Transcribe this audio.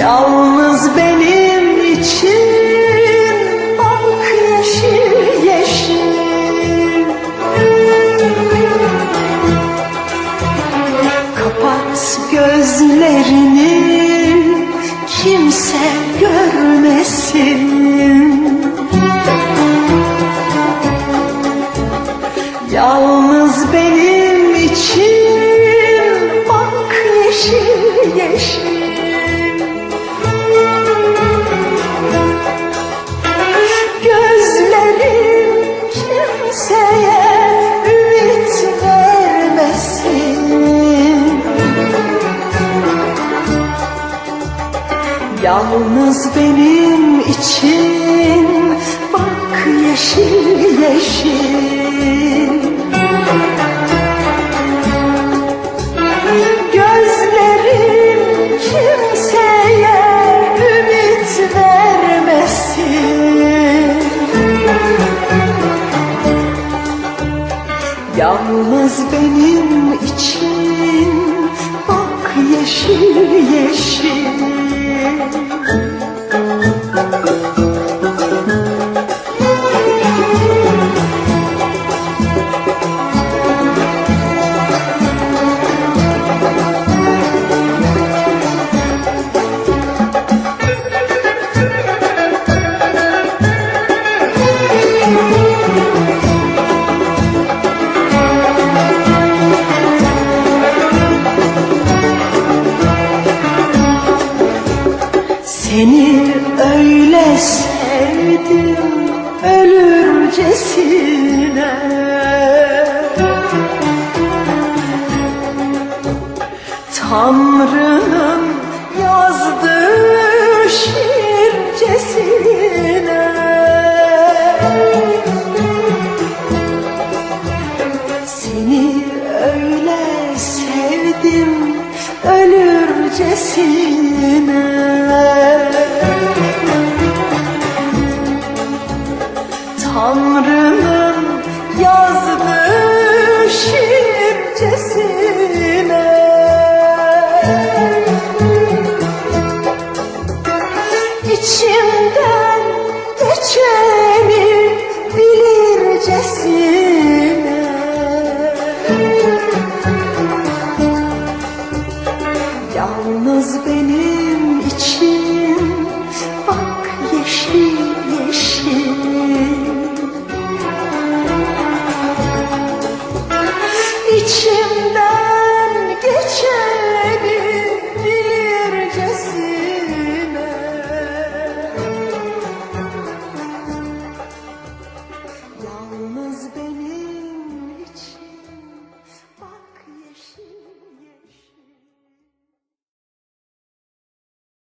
Yalnız benim için bak yeşil yeşil. Kapat gözlerini kimse görmesin. Yalnız benim Yalnız benim için bak yeşil yeşil. Gözlerim kimseye ümit vermesin. Yalnız benim için bak yeşil yeşil Seni öyle sevdim ölürcesine. Tanrı'nın yazdığı şiircesine. Seni öyle sevdim ölürcesine İçimden geçeni bilircesine. Yalnız benim içim bak yeşil yeşil. İçim